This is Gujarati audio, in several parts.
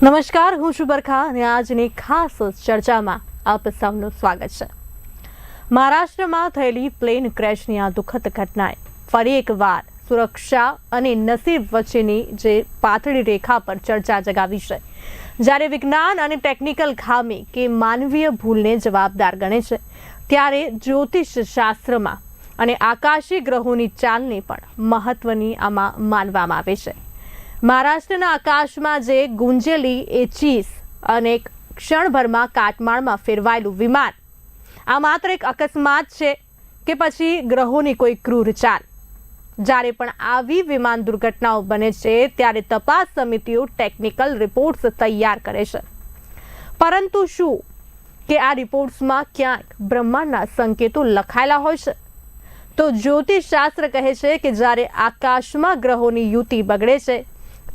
નમસ્કાર, હું છું બરખા અને આજની ખાસ ચર્ચામાં આપ સૌનું સ્વાગત છે. મહારાષ્ટ્રમાં થયેલી પ્લેન ક્રેશની આ દુઃખદ ઘટનાએ ફરી એકવાર સુરક્ષા અને નસીબ વચ્ચેની જે પાતળી રેખા પર ચર્ચા જગાવી છે, જ્યારે વિજ્ઞાન અને ટેકનિકલ ખામી કે માનવીય ભૂલને જવાબદાર ગણે છે, ત્યારે જ્યોતિષ શાસ્ત્રમાં અને આકાશી ગ્રહોની ચાલને પણ મહત્વની આમાં માનવામાં આવે છે. મહારાષ્ટ્રના આકાશમાં જે ગુંજેલી એ ચીસ અને ક્ષણભરમાં કાટમાળમાં ફેરવાયેલું વિમાન. આ માત્ર એક અકસ્માત છે કે પછી ગ્રહોની કોઈ ક્રૂર ચાલ. જ્યારે પણ આવી વિમાન દુર્ઘટનાઓ બને છે, ત્યારે તપાસ સમિતિઓ ટેકનિકલ રિપોર્ટ્સ તૈયાર કરે છે. પરંતુ શું કે આ રિપોર્ટ્સમાં ક્યાંક બ્રહ્માંડના સંકેતો લખાયેલા હોય છે? તો જ્યોતિષશાસ્ત્ર કહે છે કે જ્યારે આકાશમાં ગ્રહોની યુતિ બગડે છે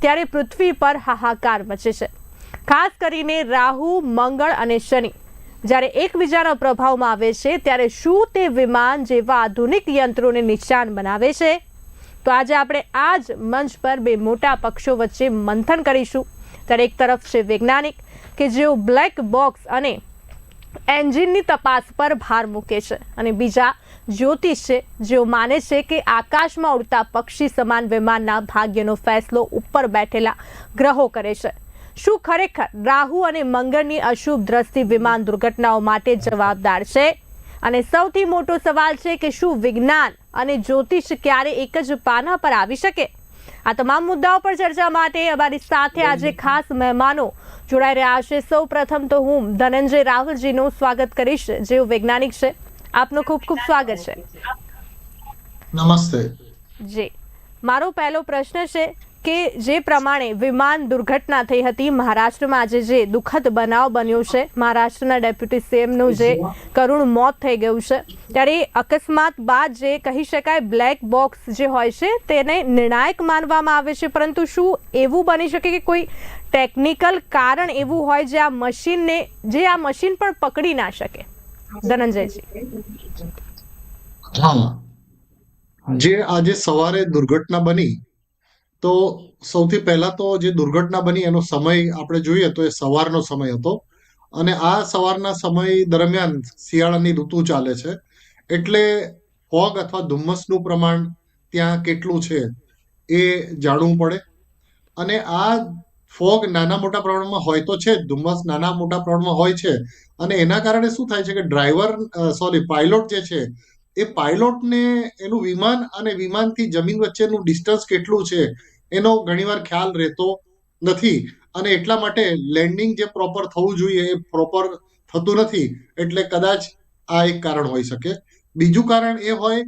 ત્યારે પૃથ્વી પર હાહાકાર મચે છે. ખાસ કરીને રાહુ, મંગળ અને શનિ. જ્યારે એકબીજાના પ્રભાવમાં આવે છે, ત્યારે શું તે વિમાન જેવા આધુનિક યંત્રોને નિશાન બનાવે છે? તો આજે આપણે આ જ મંચ પર બે મોટા પક્ષો વચ્ચે મંથન કરીશું. ત્યારે એક તરફ છે વૈજ્ઞાનિક, કે જેઓ બ્લેક બોક્સ અને એન્જિનની તપાસ પર ભાર મૂકે છે. અને બીજા જ્યોતિષ છે, જેઓ માને છે કે આકાશમાં ઉડતા પક્ષી સમાન વિમાનના ભાગ્યનો ફેસલો ઉપર બેઠેલા ગ્રહો કરે છે. શું ખરેખર રાહુ અને મંગળની અશુભ દ્રષ્ટિ વિમાન દુર્ઘટનાઓ માટે જવાબદાર છે? અને સૌથી મોટો સવાલ છે કે શું વિજ્ઞાન અને જ્યોતિષ ક્યારે એક જ પાના પર આવી શકે? આ તમામ મુદ્દાઓ પર ચર્ચા માટે અમારી સાથે આજે ખાસ મહેમાનો જોડાઈ રહ્યા છે. સૌ પ્રથમ તો હું ધનંજય રાહુલજીનું સ્વાગત કરીશ, જેઓ વૈજ્ઞાનિક છે. આપનું ખૂબ ખૂબ સ્વાગત છે. નમસ્તે. જી. મારો પહેલો પ્રશ્ન છે કે જે પ્રમાણે વિમાન દુર્ઘટના થઈ હતી મહારાષ્ટ્રમાં આજે જે દુઃખદ બનાવ બન્યો છે મહારાષ્ટ્રના ડેપ્યુટી સીએમનું જે કરુણ મોત થઈ ગયું છે ત્યારે એ અકસ્માત બાદ જે કહી શકાય બ્લેક બોક્સ જે હોય છે તેને નિર્ણાયક માનવામાં આવે છે પરંતુ શું એવું બની શકે કે કોઈ ટેકનિકલ કારણ એવું હોય જે આ મશીનને જે આ મશીન પણ પકડી ના શકે? ધનંજયજી હા. જે આજે સવારે દુર્ઘટના બની, તો સૌથી પહેલા તો જે દુર્ઘટના બની એનો સમય આપણે જોઈએ તો એ સવારનો સમય હતો. અને આ સવારના સમય દરમિયાન શિયાળાની ઋતુ ચાલે છે. એટલે ફોગ અથવા ધુમ્મસનું પ્રમાણ ત્યાં કેટલું છે એ જાણવું પડે. અને આ ફોગ નાના મોટા પ્રમાણમાં હોય તો છે, ધુમ્મસ નાના મોટા પ્રમાણમાં હોય છે. અને એના કારણે શું થાય છે કે ડ્રાઈવર સોરી, પાયલોટ જે છે, એ પાયલોટને એનું વિમાન અને વિમાનથી જમીન વચ્ચેનું ડિસ્ટન્સ કેટલું છે, એનો ઘણીવાર ખ્યાલ રહેતો નથી. અને એટલા માટે લેન્ડિંગ જે પ્રોપર થવું જોઈએ એ પ્રોપર થતું નથી. એટલે કદાચ આ એક કારણ હોઈ શકે. બીજું કારણ એ હોય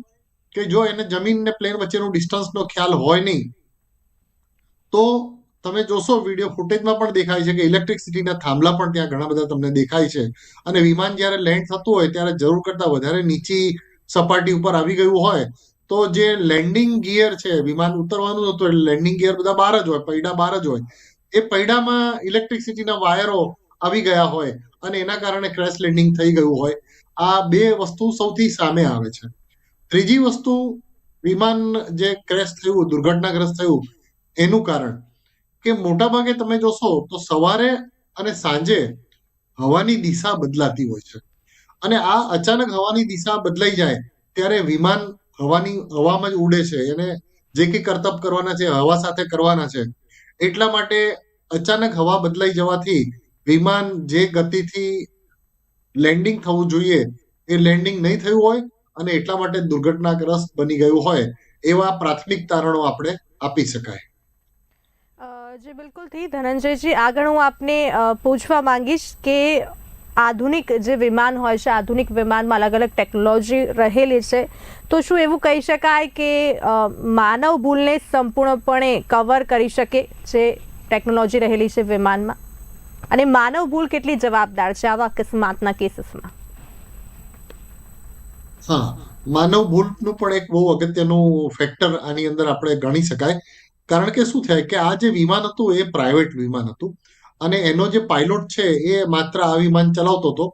કે જો એને જમીન ને પ્લેન વચ્ચેનું ડિસ્ટન્સનો ખ્યાલ હોય નહીં, તો તમે જોશો વીડિયો ફૂટેજમાં પણ દેખાય છે કે ઇલેક્ટ્રિસિટીના થાંભલા પણ ત્યાં ઘણા બધા તમને દેખાય છે. અને વિમાન જ્યારે લેન્ડ થતું હોય, ત્યારે જરૂર કરતા વધારે નીચી સપાટી ઉપર આવી ગયું હોય, તો જે લેન્ડિંગ ગિયર છે, વિમાન ઉતરવાનું હતું એટલે લેન્ડિંગ ગિયર બધા બહાર જ હોય, પૈડા બહાર જ હોય. એ પૈડામાં ઇલેક્ટ્રિસિટીના વાયરો આવી ગયા હોય અને એના કારણે ક્રેશ લેન્ડિંગ થઈ ગયું હોય. આ બે વસ્તુ સૌથી સામે આવે છે. ત્રીજી વસ્તુ, વિમાન જે ક્રેશ થયું, દુર્ઘટનાગ્રસ્ત થયું, એનું કારણ. કે મોટાભાગે તમે જોશો તો સવારે અને સાંજે હવાની દિશા બદલાતી હોય છે. અને આ અચાનક હવાની દિશા બદલાઈ જાય ત્યારે વિમાન હવાની, હવામાં જ ઉડે છે. એને જે કંઈ કરતબ કરવાના છે, હવા સાથે કરવાના છે. એટલા માટે અચાનક હવા બદલાઈ જવાથી વિમાન જે ગતિથી લેન્ડિંગ થવું જોઈએ એ લેન્ડિંગ નહીં થયું હોય અને એટલા માટે દુર્ઘટનાગ્રસ્ત બની ગયું હોય એવા પ્રાથમિક તારણો આપણે આપી શકાય. જી બિલકુલથી ધનંજયજી, આગળ હું આપને પૂછવા માંગીશ કે આધુનિક જે વિમાન હોય છે, આધુનિક વિમાનમાં અલગ અલગ ટેકનોલોજી રહેલી છે, તો શું એવું કહી શકાય કે માનવ ભૂલને સંપૂર્ણપણે કવર કરી શકે જે ટેકનોલોજી રહેલી છે વિમાનમાં? અને માનવ ભૂલ કેટલી જવાબદાર છે આવા અકસ્માતના કેસીસમાં? હા, માનવ ભૂલનું પણ એક બહુ અગત્યનું ફેક્ટર આની અંદર આપણે ગણી શકાય. કારણ કે શું થાય કે આ જે વિમાન હતું એ પ્રાઇવેટ વિમાન હતું અને એનો જે પાયલોટ છે એ માત્ર આ વિમાન ચલાવતો હતો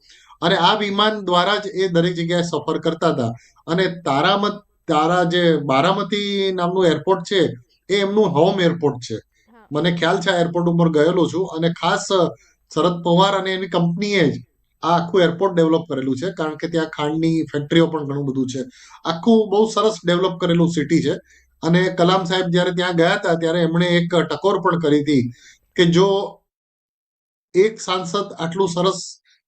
અને આ વિમાન દ્વારા જ એ દરેક જગ્યાએ સફર કરતા હતા અને તારામત તારા જે બારામતી નામનું એરપોર્ટ છે એ એમનું હોમ એરપોર્ટ છે. મને ખ્યાલ છે આ એરપોર્ટ ઉપર ગયેલો છું અને ખાસ શરદ પવાર અને એની કંપનીએ જ આ આખું એરપોર્ટ ડેવલપ કરેલું છે. કારણ કે ત્યાં ખાંડની ફેક્ટરીઓ પણ ઘણું બધું છે. આખું બહુ સરસ ડેવલપ કરેલું સિટી છે. અને કલામ સાહેબ જ્યારે ત્યાં ગયા હતા, ત્યારે એમણે એક ટકોર પણ કરી હતી કે જો એક સાંસદ આટલું સરસ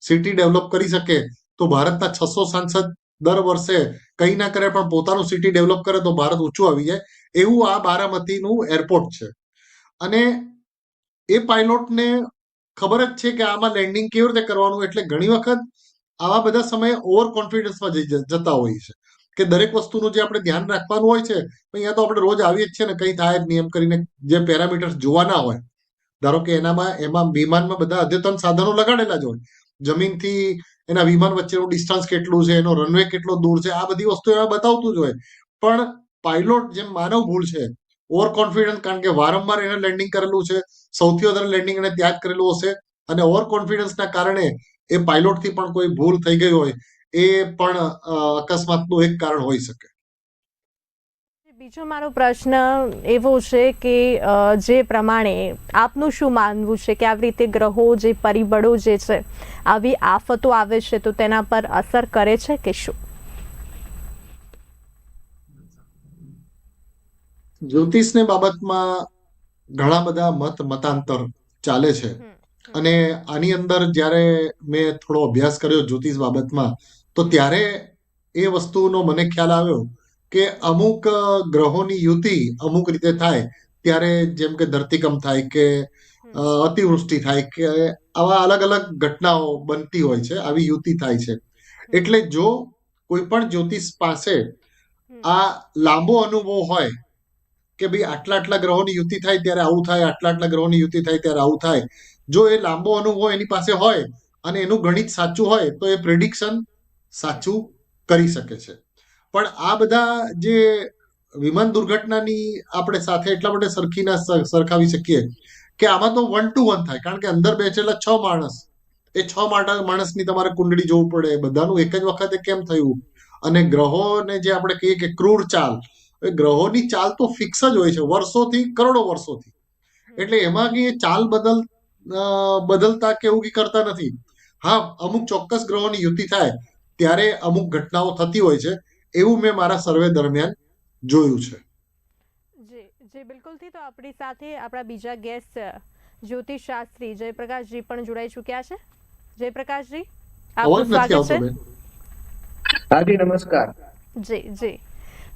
સિટી ડેવલપ કરી શકે, તો ભારતના છસો સાંસદ દર વર્ષે કંઈ ના કરે, પણ પોતાનું સિટી ડેવલપ કરે તો ભારત ઊંચું આવી જાય. એવું આ બારામતીનું એરપોર્ટ છે. અને એ પાયલોટને ખબર જ છે કે આમાં લેન્ડિંગ કેવી રીતે કરવાનું, એટલે ઘણી વખત આવા બધા સમયે ઓવર કોન્ફિડન્સમાં જતા હોય છે. કે દરેક વસ્તુનું જે આપણે ધ્યાન રાખવાનું હોય છે અહીંયા તો આપણે રોજ આવીએ જ છીએ ને, કંઈ થાય જ કરીને જે પેરામીટર્સ જોવાના હોય, ધારો કે એનામાં, એમાં વિમાનમાં બધા અદ્યતન સાધનો લગાડેલા જ હોય. જમીનથી એના વિમાન વચ્ચેનું ડિસ્ટન્સ કેટલું છે, એનો રનવે કેટલો દૂર છે, આ બધી વસ્તુ એમાં બતાવતું જ હોય. પણ પાયલોટ જેમ માનવ ભૂલ છે ઓવર કોન્ફિડન્સ કારણ કે વારંવાર એને લેન્ડિંગ કરેલું છે, સૌથી વધારે લેન્ડિંગ એને ત્યાગ કરેલું હશે, અને ઓવર કોન્ફિડન્સના કારણે એ પાયલોટથી પણ કોઈ ભૂલ થઈ ગઈ હોય એ પણ અકસ્માતનું એક કારણ હોઈ શકે. બીજો મારો પ્રશ્ન એવો છે કે જે પ્રમાણે આપનું શું માનવું છે કે આવી રીતે ગ્રહો જે પરિબળો જે છે આવી આફતો આવે છે તો તેના પર અસર કરે છે કે શું? જ્યોતિષને બાબતમાં ઘણા બધા મત મતાંતર ચાલે છે. અને આની અંદર જ્યારે મેં થોડો અભ્યાસ કર્યો જ્યોતિષ બાબતમાં તો ત્યારે એ વસ્તુનો મને ખ્યાલ આવ્યો કે અમુક ગ્રહોની યુતિ અમુક રીતે થાય ત્યારે જેમ કે ધરતીકંપ થાય કે અતિવૃષ્ટિ થાય કે આવા અલગ અલગ ઘટનાઓ બનતી હોય છે આવી યુતિ થાય છે. એટલે જો કોઈ પણ જ્યોતિષ પાસે આ લાંબો અનુભવ હોય કે ભાઈ આટલા આટલા ગ્રહોની યુતિ થાય ત્યારે આવું થાય આટલા આટલા ગ્રહોની યુતિ થાય ત્યારે આવું થાય જો એ લાંબો અનુભવ એની પાસે હોય અને એનું ગણિત સાચું હોય તો એ પ્રિડિક્શન સાચું કરી શકે છે. પણ આ બધા જે વિમાન દુર્ઘટનાની આપણે સાથે એટલા માટે સરખી ના સરખાવી શકીએ કે આમાં તો વન ટુ વન થાય. કારણ કે અંદર બેચેલા છ માણસ, એ છ માણસની તમારે કુંડળી જોવું પડે. બધાનું એક જ વખતે કેમ થયું? અને ગ્રહોને જે આપણે કહીએ કે ક્રૂર ચાલ, એ ગ્રહોની ચાલ તો ફિક્સ જ હોય છે. વર્ષોથી, કરોડો વર્ષોથી. એટલે એમાં કે ચાલ બદલ બદલતા કે એવું કરતા નથી. હા, અમુક ચોક્કસ ગ્રહોની યુતિ થાય ત્યારે અમુક ઘટનાઓ થતી હોય છે એવું મેં મારા સર્વે દરમિયાન જોયું છે. જી જી બિલકુલથી તો આપણી સાથે આપણા બીજા ગેસ્ટ જ્યોતિષ શાસ્ત્રી જયપ્રકાશજી પણ જોડાઈ ચૂક્યા છે. જયપ્રકાશજી આપનું સ્વાગત છે. હાજી નમસ્કાર. જી જી.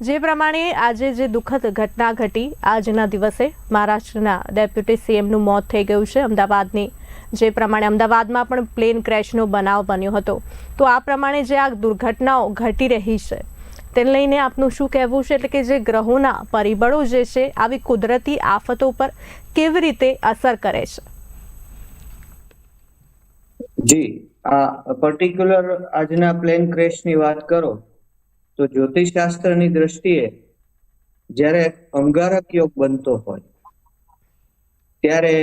જે પ્રમાણે આજે જે દુઃખદ ઘટના ઘટી આજના દિવસે મહારાષ્ટ્રના ડેપ્યુટી સીએમનું મોત થઈ ગયું છે અમદાવાદની જે પ્રમાણે અમદાવાદમાં પણ પ્લેન ક્રેશનો બનાવ બન્યો હતો. તો આ પ્રમાણે જે આ દુર્ઘટનાઓ ઘટી રહી છે તેને લઈને આપનું શું કહેવું છે? એટલે કે જે ગ્રહોના પરિબળો જે છે, આવી કુદરતી આફતો પર કેવી રીતે અસર કરે છે? જી, આ પર્ટિક્યુલર આજના પ્લેન ક્રેશની વાત કરો, તો જ્યોતિષશાસ્ત્રની દ્રષ્ટિએ જ્યારે અંગારક યોગ બનતો હોય, ત્યારે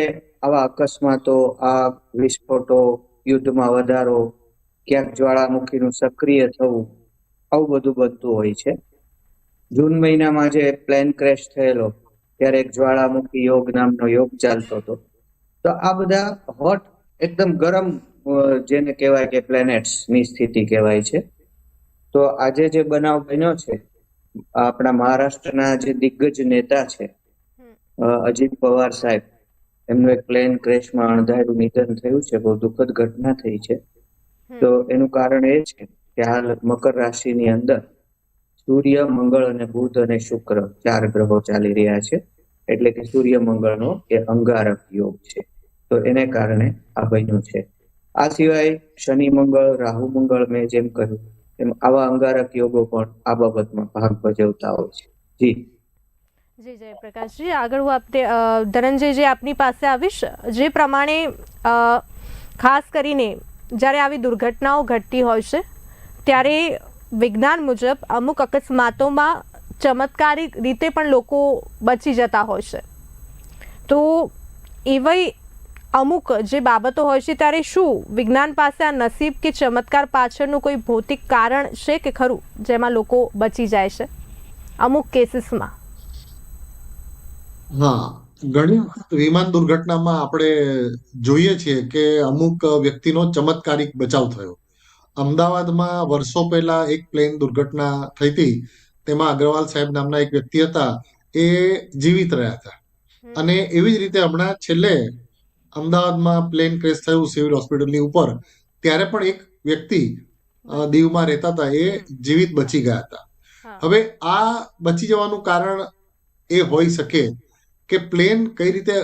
આવા અકસ્માતો આગ વિસ્ફોટો યુદ્ધમાં વધારો ક્યાંક જ્વાળામુખીનું સક્રિય થવું આવું બધું બનતું હોય છે. જૂન મહિનામાં જે પ્લેન ક્રેશ થયેલો ત્યારે એક જ્વાળામુખી યોગ નામનો યોગ ચાલતો હતો. તો આ બધા હોટ એકદમ ગરમ જેને કહેવાય કે પ્લેનેટ્સની ની સ્થિતિ કહેવાય છે. તો આજે જે બનાવ બન્યો છે આપણા મહારાષ્ટ્રના જે દિગ્ગજ નેતા છે અજીત પવાર સાહેબ એમનું એક પ્લેન ક્રેશમાં અણધાર્યું નિધન થયું છે બહુ દુઃખદ ઘટના થઈ છે. તો એનું કારણ એ છે કે હાલ મકર રાશિની અંદર સૂર્ય મંગળ અને બુધ અને શુક્ર ચાર ગ્રહો ચાલી રહ્યા છે. એટલે કે સૂર્ય મંગળનો એ અંગારક યોગ છે. તો એને કારણે આ બન્યું છે. આ સિવાય શનિ મંગળ રાહુ મંગળ મેં જેમ કહ્યું એમ આવા અંગારક યોગો પણ આ બાબતમાં ભાગ ભજવતા હોય છે. જી. જી જયપ્રકાશજી આગળ હું આપને અ, ધનંજયજી આપની પાસે આવીશ જે પ્રમાણે ખાસ કરીને જ્યારે આવી દુર્ઘટનાઓ ઘટતી હોય છે ત્યારે વિજ્ઞાન મુજબ અમુક અકસ્માતોમાં ચમત્કારિક રીતે પણ લોકો બચી જતા હોય છે. તો એવી અમુક જે બાબતો હોય છે ત્યારે શું વિજ્ઞાન પાસે આ નસીબ કે ચમત્કાર પાછળનું કોઈ ભૌતિક કારણ છે કે ખરું જેમાં લોકો બચી જાય છે? અમુક કેસીસમાં. હા. ઘણી વખત વિમાન દુર્ઘટનામાં આપણે જોઈએ છીએ કે અમુક વ્યક્તિનો ચમત્કારિક બચાવ થયો. અમદાવાદમાં વર્ષો પહેલા એક પ્લેન દુર્ઘટના થઈ હતી તેમાં અગ્રવાલ સાહેબ નામના એક વ્યક્તિ હતા. એ જીવિત રહ્યા હતા. અને એવી જ રીતે હમણાં છેલ્લે અમદાવાદમાં પ્લેન ક્રેશ થયું સિવિલ હોસ્પિટલની ઉપર. ત્યારે પણ એક વ્યક્તિ દીવમાં રહેતા હતા. એ જીવિત બચી ગયા હતા. હવે આ બચી જવાનું કારણ એ હોઈ શકે કે પ્લેન કઈ રીતે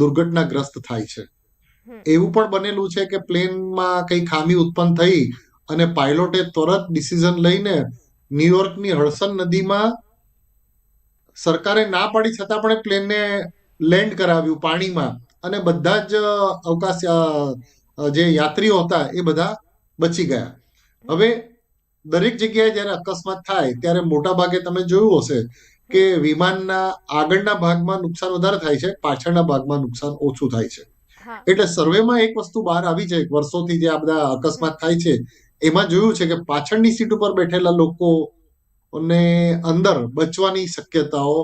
દુર્ઘટનાગ્રસ્ત થાય છે. એવું પણ બનેલું છે કે પ્લેનમાં કઈ ખામી ઉત્પન્ન થઈ અને પાયલોટે તરત ડિસિઝન લઈને ન્યુયોર્કની હડસન નદીમાં સરકારે ના પાડી છતાં પણ પ્લેનને લેન્ડ કરાવ્યું પાણીમાં. અને બધા જ અવકાશ જે યાત્રીઓ હતા એ બધા બચી ગયા. હવે દરેક જગ્યાએ જ્યારે અકસ્માત થાય ત્યારે મોટા ભાગે તમે જોયું હશે કે વિમાનના આગળના ભાગમાં નુકસાન વધારે થાય છે પાછળના ભાગમાં નુકસાન ઓછું થાય છે. એટલે સર્વેમાં એક વસ્તુ બહાર આવી છે વર્ષોથી જે આ બધા અકસ્માત થાય છે એમાં જોયું છે કે પાછળની સીટ ઉપર બેઠેલા લોકો ને અંદર બચવાની શક્યતાઓ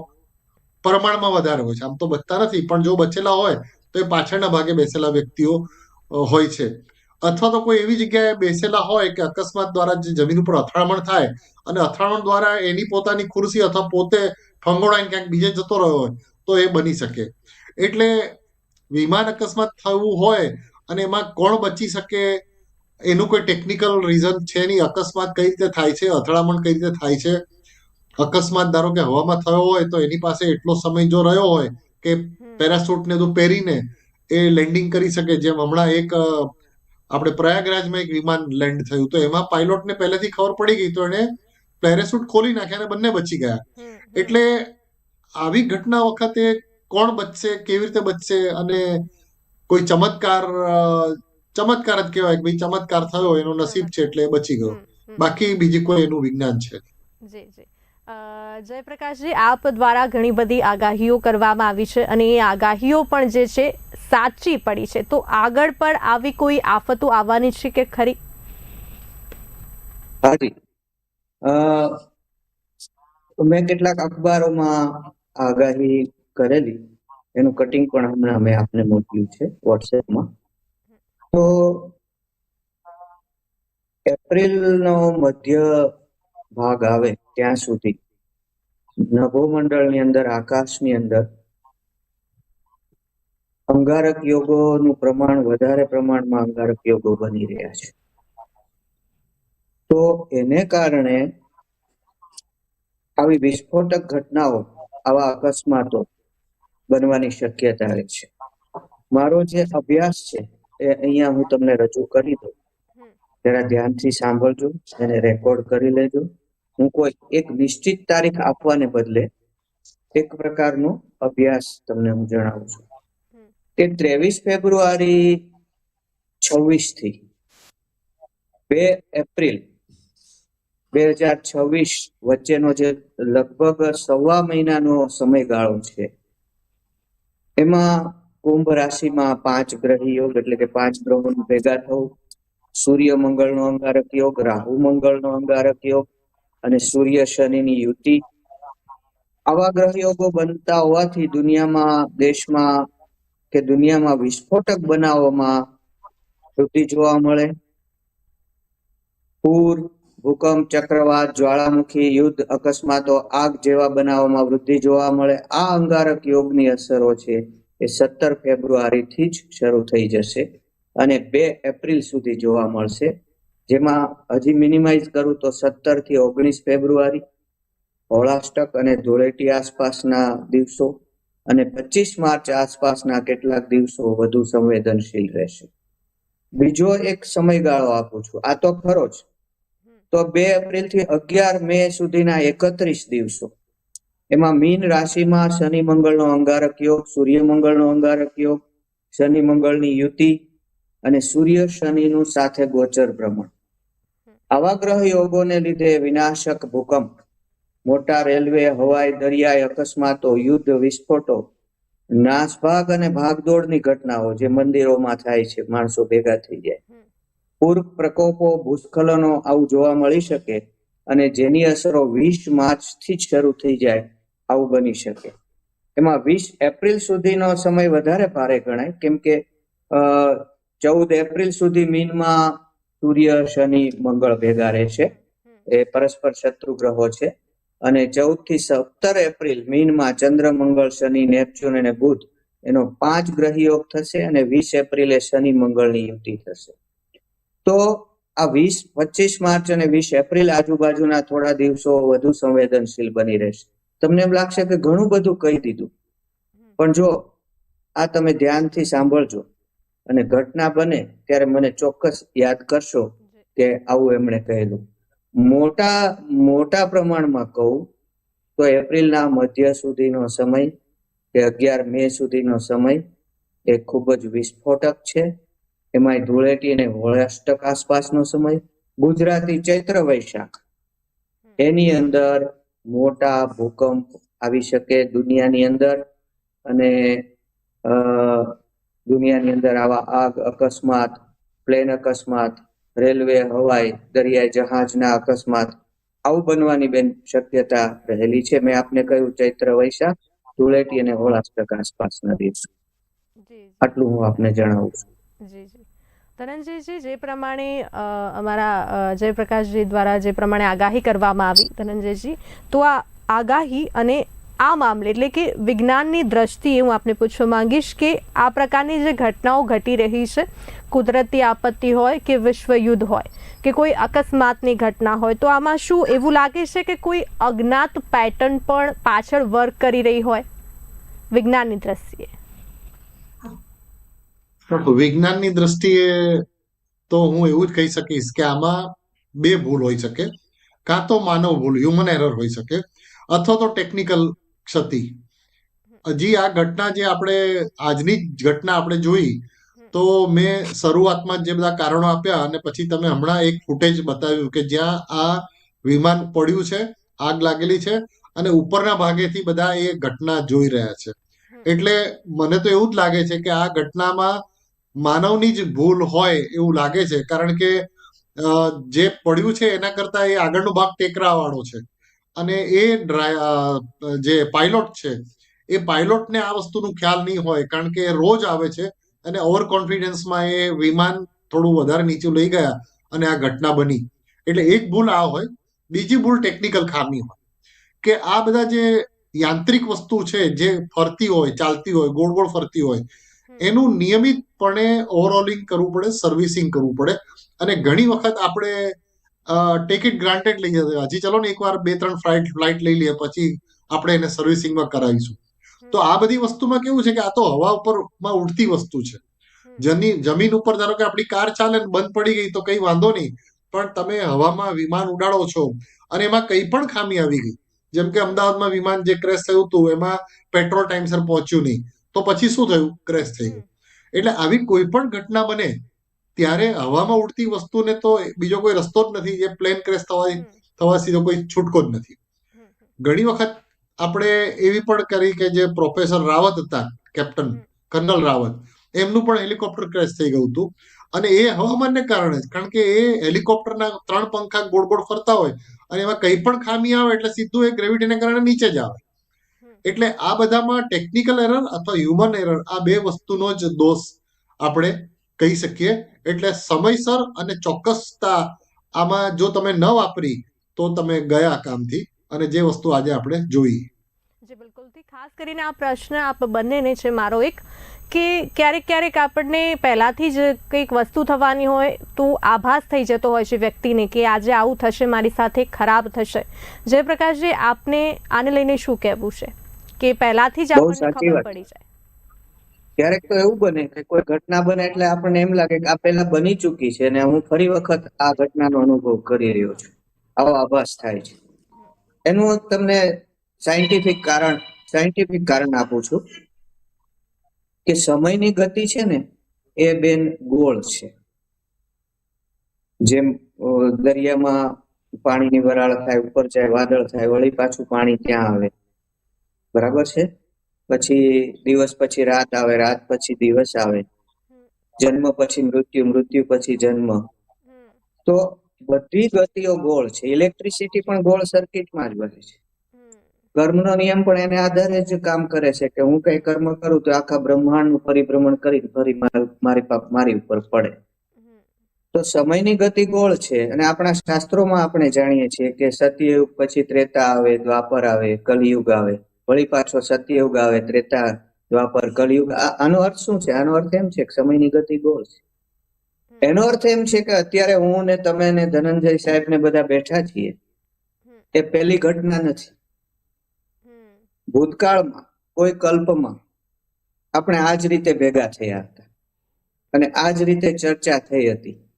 પ્રમાણમાં વધારે હોય છે. આમ તો બચતા નથી પણ જો બચેલા હોય તો એ પાછળના ભાગે બેસેલા વ્યક્તિઓ હોય છે. અથવા તો કોઈ એવી જગ્યાએ બેસેલા હોય કે અકસ્માત દ્વારા જે જમીન ઉપર અથડામણ થાય અને અથડામણ દ્વારા એની પોતાની ખુરશી અથવા પોતે ફંગોળાઈને ક્યાંક બીજે જતો રહ્યો હોય તો એ બની શકે એટલે વિમાન અકસ્માત થવું હોય અને એમાં કોણ બચી શકે એનું કોઈ ટેકનિકલ રીઝન છે નહીં અકસ્માત કઈ રીતે થાય છે અથડામણ કઈ રીતે થાય છે અકસ્માત ધારો કે હવામાં થયો હોય તો એની પાસે એટલો સમય જો રહ્યો હોય કે. પેરાશૂટ ને તો પહેરીને એ લેન્ડિંગ કરી શકે જેમ હમણાં એક આપણે પ્રયાગરાજમાં એક વિમાન લેન્ડ થયું તો એમાં પાયલોટને પહેલેથી ખબર પડી ગઈ તો એને પેરેસૂટ ખોલી નાખ્યા અને બંને બચી ગયા. એટલે આવી ઘટના વખતે કોણ બચશે કેવી રીતે બચશે અને કોઈ ચમત્કાર ચમત્કાર જ કહેવાય કે ભાઈ ચમત્કાર થયો એનો નસીબ છે એટલે બચી ગયો. બાકી બીજી કોઈ એનું વિજ્ઞાન છે જી જી જયપ્રકાશજી આપ દ્વારા ઘણી બધી આગાહીઓ કરવામાં આવી છે અને એ આગાહીઓ પણ જે છે સાચી પડી છે. તો આગળ પણ આવી કોઈ આફતો આવવાની છે કે ખરી? હાજી. મેં કેટલાક અખબારોમાં આગાહી કરેલી. એનું કટિંગ પણ હમણાં મેં આપને મોકલ્યું છે વોટ્સએપમાં. તો એપ્રિલનો મધ્ય ભાગ આવે ત્યાં સુધી નભોમંડળની અંદર, આકાશની અંદર અંગારક યોગોનું પ્રમાણ વધારે પ્રમાણમાં અંગારક યોગો બની રહ્યા છે. તો એને કારણે આવી વિસ્ફોટક ઘટનાઓ આવા અકસ્માતો બનવાની શક્યતા રહે છે. મારો જે અભ્યાસ છે એ અહીંયા હું તમને રજૂ કરી દઉં. જરા ધ્યાનથી સાંભળજો એને રેકોર્ડ કરી લેજો. હું કોઈ એક નિશ્ચિત તારીખ આપવાને બદલે એક પ્રકારનો અભ્યાસ તમને હું જણાવું છું. કે ત્રેવીસ ફેબ્રુઆરી છવ્વીસથી બે એપ્રિલ બે હજાર છવ્વીસ વચ્ચેનો જે લગભગ સવા મહિનાનો સમયગાળો છે. એમાં કુંભ રાશિમાં પાંચ ગ્રહી યોગ એટલે કે પાંચ ગ્રહોનું ભેગા થવું, સૂર્ય મંગળનો અંગારક યોગ, રાહુ મંગળનો અંગારક યોગ અને સૂર્ય શનિની યુતિ. આવા ગ્રહ યોગો બનતા હોવાથી દુનિયામાં, દેશમાં કે દુનિયામાં વિસ્ફોટક બનાવોમાં વૃદ્ધિ જોવા મળે? પૂર, ભૂકંપ, ચક્રવાત, જ્વાળામુખી, યુદ્ધ, અકસ્માતો, આગ જેવા બનાવોમાં વૃદ્ધિ જોવા મળે. આ અંગારક યોગની અસરો છે. એ સત્તર ફેબ્રુઆરીથી જ શરૂ થઈ જશે અને બે એપ્રિલ સુધી જોવા મળશે. જેમાં હજી મિનિમાઇઝ કરું તો સત્તરથી ઓગણીસ ફેબ્રુઆરી હોળાષ્ટક અને ધૂળેટી આસપાસના દિવસો અને પચીસ માર્ચ આસપાસના કેટલાક દિવસો વધુ સંવેદનશીલ રહેશે. બીજો એક સમયગાળો આપું છું. આ તો ખરો જ. તો બે એપ્રિલથી અગિયાર મે સુધીના એકત્રીસ દિવસો. એમાં મીન રાશિમાં શનિ મંગળનો અંગારક યોગ, સૂર્ય મંગળનો અંગારક યોગ, શનિ મંગળની યુતિ અને સૂર્ય શનિનું સાથે ગોચર ભ્રમણ. આવા ગ્રહ યોગોને લીધે વિનાશક ભૂકંપ મોટા રેલવે હવાઈ દરિયાઈ અકસ્માતો યુદ્ધ વિસ્ફોટો નાસભાગ અને ભાગદોડની ઘટનાઓ જે મંદિરોમાં થાય છે માણસો ભેગા થઈ જાય. પૂર પ્રકોપો ભૂસ્ખલનો આવું જોવા મળી શકે અને જેની અસરો વીસ માર્ચથી જ શરૂ થઈ જાય આવું બની શકે. એમાં વીસ એપ્રિલ સુધીનો સમય વધારે ભારે ગણાય કેમ કે ચૌદ એપ્રિલ સુધી મીનમાં સૂર્ય શનિ મંગળ ભેગા રહેશે. એ પરસ્પર શત્રુ ગ્રહો છે. અને ચૌદથી સત્તર એપ્રિલ, મીનમાં ચંદ્ર, મંગળ, શનિ, નેપચ્યુન અને બુધ એનો પાંચ ગ્રહ યોગ થશે અને વીસ એપ્રિલે શનિ, મંગળની યુતિ થશે. તો આ વીસ, પચીસ માર્ચ અને વીસ એપ્રિલ આજુબાજુના થોડા દિવસો વધુ સંવેદનશીલ બની રહેશે. તમને એમ લાગશે કે ઘણું બધું કહી દીધું. પણ જો આ તમે ધ્યાનથી સાંભળજો અને ઘટના બને ત્યારે મને ચોક્કસ યાદ કરશો કે આવું એમણે કહેલું. મોટા મોટા પ્રમાણમાં કહું, તો એપ્રિલના મધ્ય સુધીનો સમય કે અગિયાર મે સુધીનો સમય એ ખૂબ જ વિસ્ફોટક છે. એમાંય ધૂળેટી અને હોળાષ્ટક આસપાસનો સમય, ગુજરાતી ચૈત્ર વૈશાખ. એની અંદર મોટા ભૂકંપ આવી શકે દુનિયાની અંદર અને દુનિયાની અંદર આવા આગ અકસ્માત, પ્લેન અકસ્માત રેલવે હવાઈ દરિયાઈ જહાજના અકસ્માત આવું બનવાની બેન શક્યતા રહેલી છે. મેં આપને કહ્યું ચૈત્ર વૈશાખ ધૂળેટી અને હોળાષ્ટક આસપાસના દિવસો. આટલું હું આપને જણાવું છું. જી જી. ધનંજયજી જે પ્રમાણે અમારા જયપ્રકાશજી દ્વારા જે પ્રમાણે આગાહી કરવામાં આવી ધનંજયજી તો આ આગાહી અને આ મામલે એટલે કે વિજ્ઞાનની દ્રષ્ટિએ હું આપને પૂછવા માંગીશ કે આ પ્રકારની જે ઘટનાઓ ઘટી રહી છે, કુદરતી આપત્તિ હોય કે વિશ્વયુદ્ધ હોય, કે કોઈ અકસ્માતની ઘટના હોય, તો આમાં શું એવું લાગે છે કે કોઈ અજ્ઞાત પેટર્ન પણ પાછળ વર્ક કરી રહી હોય વિજ્ઞાનની દ્રષ્ટિએ? વિજ્ઞાનની દ્રષ્ટિએ તો હું એવું જ કહી શકીશ કે આમાં બે ભૂલ હોઈ શકે, કાં તો માનવ ભૂલ હ્યુમન એરર હોઈ શકે, અથવા તો ટેકનિકલ ક્ષતિ. હજી આ ઘટના જે આપણે, આજની જ ઘટના આપણે જોઈ, તો મેં શરૂઆતમાં જે બધા કારણો આપ્યા અને પછી તમે હમણાં એક ફૂટેજ બતાવ્યું કે જ્યાં આ વિમાન પડ્યું છે, આગ લાગેલી છે અને ઉપરના ભાગેથી બધા એ ઘટના જોઈ રહ્યા છે. એટલે મને તો એવું જ લાગે છે કે આ ઘટનામાં માનવની જ ભૂલ હોય એવું લાગે છે, કારણ કે જે પડ્યું છે એના કરતા એ આગળનો ભાગ ટેકરાવાળો છે. અને એ જે પાયલોટ છે એ પાયલોટને આ વસ્તુનું ખ્યાલ નહીં હોય કારણ કે એ રોજ આવે છે અને ઓવર કોન્ફિડન્સમાં એ વિમાન થોડું વધારે નીચું લઈ ગયા અને આ ઘટના બની. એટલે એક ભૂલ આ હોય બીજી ભૂલ ટેકનિકલ ખામી હોય. કે આ બધા જે યાંત્રિક વસ્તુ છે જે ફરતી હોય ચાલતી હોય ગોળ ગોળ ફરતી હોય એનું નિયમિતપણે ઓવરઓલિંગ કરવું પડે સર્વિસિંગ કરવું પડે અને ઘણી વખત આપણે ટેક ઇટ ગ્રાન્ટેડ લઈ જતા હજી ચલો ને એકવાર બે ત્રણ ફ્લાઇટ ફ્લાઇટ લઈ લઈએ પછી આપણે એને સર્વિસિંગમાં કરાવીશું. તો આ બધી વસ્તુમાં કેવું છે કે આ તો હવા ઉપરમાં ઉડતી વસ્તુ છે. જની જમીન ઉપર ધારો કે આપણી કાર ચાલે ને બંધ પડી ગઈ તો કઈ વાંધો નહીં પણ તમે હવામાં વિમાન ઉડાડો છો અને એમાં કઈ પણ ખામી આવી ગઈ. જેમ કે અમદાવાદમાં વિમાન જે ક્રેશ થયું હતું એમાં પેટ્રોલ ટાઈમસર પહોંચ્યું નહીં. તો પછી શું થયું? ક્રેશ થઈ ગયું. એટલે આવી કોઈ પણ ઘટના બને ત્યારે હવામાં ઉડતી વસ્તુને તો બીજો કોઈ રસ્તો જ નથી જે પ્લેન ક્રેશ થવા થવા સીધો કોઈ છૂટકો જ નથી. ઘણી વખત આપણે એવી પણ કરી કે જે પ્રોફેસર રાવત હતા કેપ્ટન કર્નલ રાવત એમનું પણ હેલિકોપ્ટર ક્રેશ થઈ ગયું હતું. અને એ હવામાનને કારણે જ કારણ કે એ હેલિકોપ્ટરના ત્રણ પંખા ગોળ ગોળ ફરતા હોય અને એમાં કંઈ પણ ખામી આવે એટલે સીધું એ ગ્રેવિટીને કારણે નીચે જ આવે. એટલે આ બધામાં ટેકનિકલ એરર અથવા હ્યુમન એરર આ બે વસ્તુનો જ દોષ આપણે કહી શકીએ. એટલે સમયસર અને ચોક્કસતા આમાં જો તમે ન વાપરી તો તમે ગયા કામથી. અને જે વસ્તુ આજે આપણે જોઈ. જી બિલકુલથી ખાસ કરીને આ પ્રશ્ન આપ બંનેને છે મારો એક કે ક્યારેક ક્યારેક આપણને પહેલાંથી જ કંઈક વસ્તુ થવાની હોય તો આભાસ થઈ જતો હોય છે વ્યક્તિને કે આજે આવું થશે મારી સાથે ખરાબ થશે. જયપ્રકાશજી આપને આને લઈને શું કહેવું છે? કે પહેલાંથી જ આપણને ખબર પડી જાય. ક્યારેક તો એવું બને કે કોઈ ઘટના બને એટલે આપણને એમ લાગે કે આ પહેલા બની ચૂકી છે અને હું ફરી વખત આ ઘટનાનો અનુભવ કરી રહ્યો છું. આવો આભાસ થાય છે. એનું તમને સાયન્ટિફિક કારણ સાયન્ટિફિક કારણ આપું છું કે સમયની ગતિ છે ને એ બેન ગોળ છે. જેમ દરિયામાં પાણીની વરાળ થાય, ઉપર જાય, વાદળ થાય, વળી પાછું પાણી ત્યાં આવે. બરાબર છે? પછી દિવસ પછી રાત આવે, રાત પછી દિવસ આવે. જન્મ પછી મૃત્યુ મૃત્યુ પછી જન્મ. તો બધી ગતિઓ ગોળ છે. ઇલેક્ટ્રિસિટી પણ ગોળ સર્કિટમાં જ બને છે. કર્મનો નિયમ પણ એને આધારે જ કામ કરે છે કે હું કઈ કર્મ કરું તો આખા બ્રહ્માંડનું પરિભ્રમણ કરીને ફરી મારી મારી ઉપર પડે. તો સમયની ગતિ ગોળ છે અને આપણા શાસ્ત્રોમાં આપણે જાણીએ છીએ કે સત્યયુગ પછી ત્રેતા આવે, દ્વાપર આવે, કલિયુગ આવે. વળી પાછો સત્યયુગ આવે ત્રેતા દ્વાપર કલયુગ. આનો અર્થ શું છે? આનો અર્થ એમ છે કે સમયની ગતિ ગોળ છે. એનો અર્થ એમ છે કે અત્યારે હું ને તમે ને ધનંજય સાહેબ ને બધા બેઠા છીએ એ પહેલી ઘટના નથી. ભૂતકાળમાં કોઈ કલ્પમાં આપણે આ જ રીતે ભેગા થયા હતા. અને આ જ રીતે ચર્ચા થઈ હતી.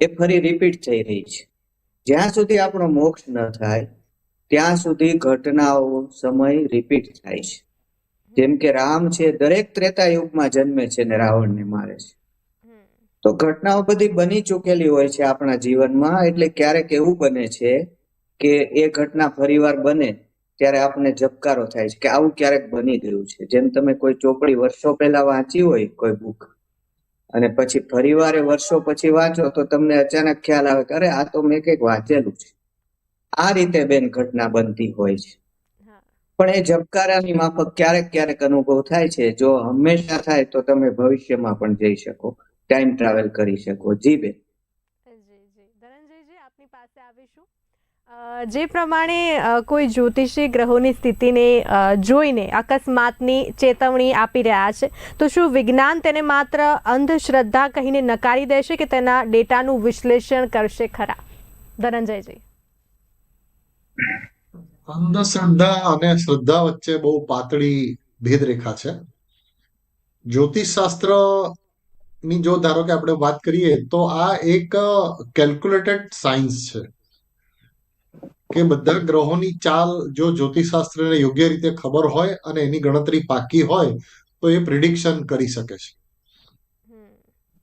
એ ફરી રિપીટ થઈ રહી છે. જ્યાં સુધી આપણો મોક્ષ ન થાય ત્યાં સુધી ઘટનાઓ સમય રિપીટ થાય છે. જેમ કે રામ છે, દરેક ત્રેતા યુગમાં જન્મે છે ને રાવણને મારે છે. તો ઘટનાઓ બધી બની ચૂકેલી હોય છે આપણા જીવનમાં, એટલે ક્યારેક એવું બને છે કે એ ઘટના ફરીવાર બને ત્યારે આપણને જબકારો થાય છે કે આવું ક્યારેક બની ગયું છે. જેમ તમે કોઈ ચોપડી વર્ષો પહેલા વાંચી હોય કોઈ બુક અને પછી ફરીવારે વર્ષો પછી વાંચો તો તમને અચાનક ખ્યાલ આવે કે અરે આ તો મેં કંઈક વાંચેલું છે. આ રીતે બેન ઘટના બનતી હોય છે. પણ એ ઝબકારાની માફક ક્યારેક ક્યારેક અનુભવ થાય છે. જો હંમેશા થાય તો તમે ભવિષ્યમાં પણ જઈ શકો. ટાઈમ ટ્રાવેલ કરી શકો. જી બેન. જી જી. ધનંજયજી આપની પાસે આવીશું. જે પ્રમાણે કોઈ જ્યોતિષી ગ્રહોની સ્થિતિને જોઈને અકસ્માતની ચેતવણી આપી રહ્યા છે તો શું વિજ્ઞાન તેને માત્ર અંધશ્રદ્ધા કહીને નકારી દેશે કે તેના ડેટાનું વિશ્લેષણ કરશે ખરા? ધનંજયજી. અંધશ્રદ્ધા અને શ્રદ્ધા વચ્ચે બહુ પાતળી ભેદરેખા છે. જ્યોતિષ શાસ્ત્રની જો ધારો કે આપણે વાત કરીએ તો આ એક કેલ્ક્યુલેટેડ સાયન્સ છે કે બધા ગ્રહોની ચાલ જો જ્યોતિષ શાસ્ત્રને યોગ્ય રીતે ખબર હોય અને એની ગણતરી પાકી હોય તો એ પ્રિડિક્શન કરી શકે છે.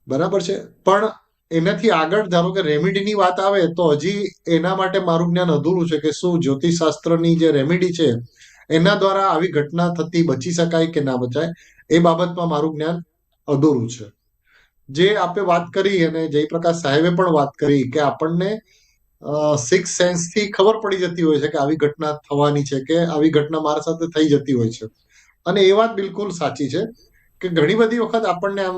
બરાબર છે? પણ એનાથી આગળ ધારો કે રેમેડીની વાત આવે તો હજી એના માટે મારું જ્ઞાન અધૂરું છે કે શું જ્યોતિષ શાસ્ત્રની જે રેમેડી છે, એના દ્વારા આવી ઘટના થતી બચી શકાય કે ના બચાય, એ બાબતમાં મારું જ્ઞાન અધૂરું છે. જે આપે વાત કરી અને જયપ્રકાશ સાહેબે પણ વાત કરી કે આપણને સિક્સ સેન્સથી ખબર પડી જતી હોય છે કે આવી ઘટના થવાની છે કે આવી ઘટના મારા સાથે થઈ જતી હોય છે. અને એ વાત બિલકુલ સાચી છે કે ઘણી બધી વખત આપણને આમ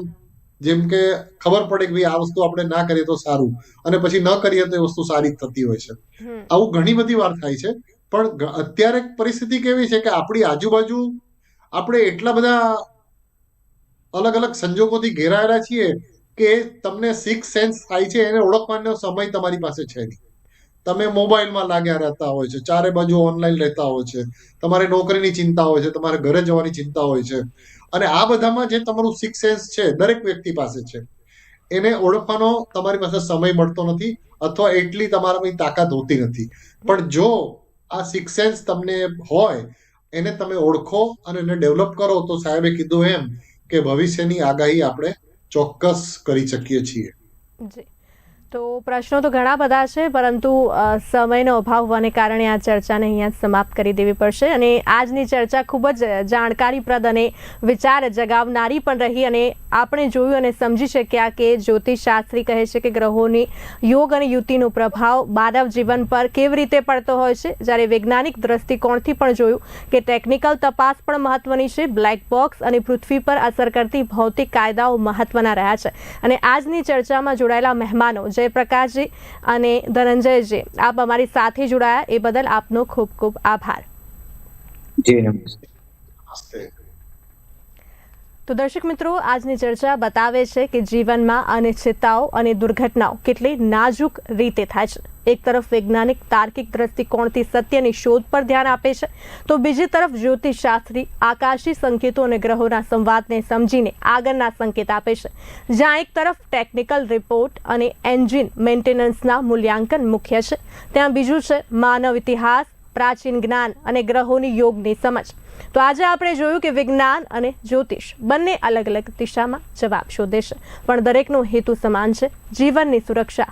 જેમ કે ખબર પડે કે ભાઈ આ વસ્તુ આપણે ના કરીએ તો સારું. અને પછી ન કરીએ તો એ વસ્તુ સારી થતી હોય છે. આવું ઘણી બધી વાર થાય છે. પણ અત્યારે પરિસ્થિતિ કેવી છે કે આપણી આજુબાજુ આપણે એટલા બધા અલગ અલગ સંજોગોથી ઘેરાયેલા છીએ કે તમને સિક્સ સેન્સ થાય છે એને ઓળખવાનો સમય તમારી પાસે છે નહીં. તમે મોબાઈલમાં લાગ્યા રહેતા હોય છે, ચારે બાજુ ઓનલાઈન રહેતા હોય છે, તમારે નોકરીની ચિંતા હોય છે, તમારે ઘરે જવાની ચિંતા હોય છે. અને આ બધામાં જે તમારું સિક્સ સેન્સ છે, દરેક વ્યક્તિ પાસે છે. એને ઓળખવાનો તમારી પાસે સમય મળતો નથી અથવા એટલી તમારામાં તાકાત હોતી નથી. પણ જો આ સિક્સ સેન્સ તમને હોય, એને તમે ઓળખો અને એને ડેવલપ કરો, તો સાહેબે કીધું એમ કે ભવિષ્યની આગાહી આપણે ચોક્કસ કરી શકીએ છીએ. જી. તો પ્રશ્નો તો ઘણા બધા છે, પરંતુ સમયનો અભાવ હોવાને કારણે આ ચર્ચાને અહીંયા સમાપ્ત કરી દેવી પડશે અને આજની ચર્ચા ખૂબ જ જાણકારીપ્રદ અને વિચાર જગાવનારી પણ રહી અને આપણે જોયું અને સમજી શક્યા કે જ્યોતિષશાસ્ત્રી કહે છે કે ગ્રહોની યોગ અને યુતિનો પ્રભાવ માનવ જીવન પર કેવી રીતે પડતો હોય છે. જ્યારે વૈજ્ઞાનિક દ્રષ્ટિકોણથી પણ જોયું કે ટેકનિકલ તપાસ પણ મહત્વની છે. બ્લેક બોક્સ અને પૃથ્વી પર અસર કરતી ભૌતિક કાયદાઓ મહત્વના રહ્યા છે. અને આજની ચર્ચામાં જોડાયેલા મહેમાનો જયપ્રકાશજી અને ધનંજયજી. આપ અમારી સાથે જોડાયા. એ બદલ આપનો ખૂબ ખૂબ આભાર. જી નમસ્તે. નમસ્તે. તો દર્શક મિત્રો આજની ચર્ચા બતાવે છે કે જીવનમાં અનિશ્ચિતતાઓ અને દુર્ઘટનાઓ કેટલી નાજુક રીતે થાય છે. એક તરફ વૈજ્ઞાનિક તાર્કિક દ્રષ્ટિકોણથી સત્યની શોધ પર ધ્યાન આપે છે, તો બીજી તરફ જ્યોતિષશાસ્ત્રી આકાશી સંકેતો અને ગ્રહોના સંવાદને સમજીને આગળના સંકેત આપે છે. જ્યાં એક તરફ ટેકનિકલ રિપોર્ટ અને એન્જિન મેન્ટેનન્સના મૂલ્યાંકન મુખ્ય છે, ત્યાં બીજું છે માનવ ઇતિહાસ, પ્રાચીન જ્ઞાન અને ગ્રહોની યોગની સમજ. તો આજે આપણે જોયું કે વિજ્ઞાન અને જ્યોતિષ બંને અલગ અલગ દિશામાં જવાબ શોધે છે, પણ દરેકનો હેતુ સમાન છે, જીવનની સુરક્ષા